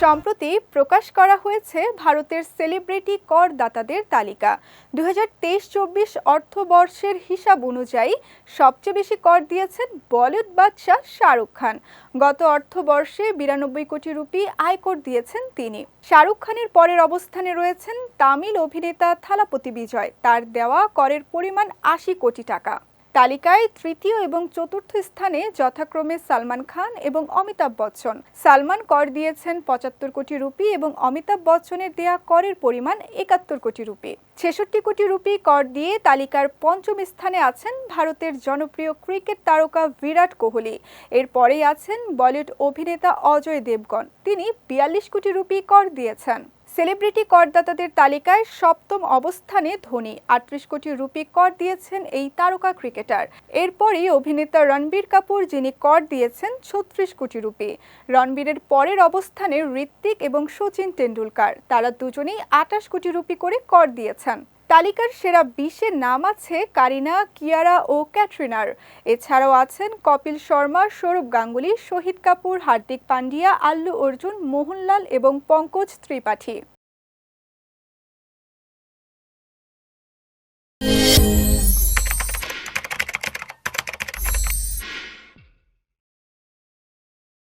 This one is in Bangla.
সম্প্রতি প্রকাশ করা হয়েছে ভারতের সেলিব্রিটি করদাতাদের তালিকা। দু হাজার তেইশ চব্বিশ অর্থবর্ষের হিসাব অনুযায়ী সবচেয়ে বেশি কর দিয়েছেন বলিউড বাদশাহ শাহরুখ খান। গত অর্থবর্ষে বিরানব্বই কোটি রুপি আয়কর দিয়েছেন তিনি। শাহরুখ খানের পরের অবস্থানে রয়েছেন তামিল অভিনেতা থালাপতি বিজয়। তার দেওয়া করের পরিমাণ আশি কোটি টাকা। তালিকায় তৃতীয় এবং চতুর্থ স্থানে যথাক্রমে সালমান খান এবং অমিতাভ বচ্চন। সালমান কর দিয়েছেন পঁচাত্তর কোটি রুপি এবং অমিতাভ বচ্চনের দেয়া করের পরিমাণ একাত্তর কোটি রুপি। ছেষট্টি কোটি রুপি কর দিয়ে তালিকার পঞ্চম স্থানে আছেন ভারতের জনপ্রিয় ক্রিকেট তারকা বিরাট কোহলি। এরপরেই আছেন বলিউড অভিনেতা অজয় দেবগন। তিনি বিয়াল্লিশ কোটি রুপি কর দিয়েছেন। সেলিব্রিটি করদাতাদের তালিকায় সপ্তম অবস্থানে ধোনি। আটত্রিশ কোটি রুপি কর দিয়েছেন এই তারকা ক্রিকেটার। এরপরই অভিনেতা রণবীর কাপুর, যিনি কর দিয়েছেন ছত্রিশ কোটি রুপি। রণবীরের পরের অবস্থানে ঋত্বিক এবং সচিন তেন্ডুলকার। তারা দুজনেই আটাশ কোটি রুপি করে কর দিয়েছেন। তালিকার সেরা বিশে নাম আছে কারিনা, কিয়ারা ও ক্যাটরিনার। এছাড়াও আছেন কপিল শর্মা, সৌরভ গাঙ্গুলি, শহীদ কাপুর, হার্দিক পান্ডিয়া আল্লু অর্জুন, মোহনলাল এবং পঙ্কজ ত্রিপাঠী।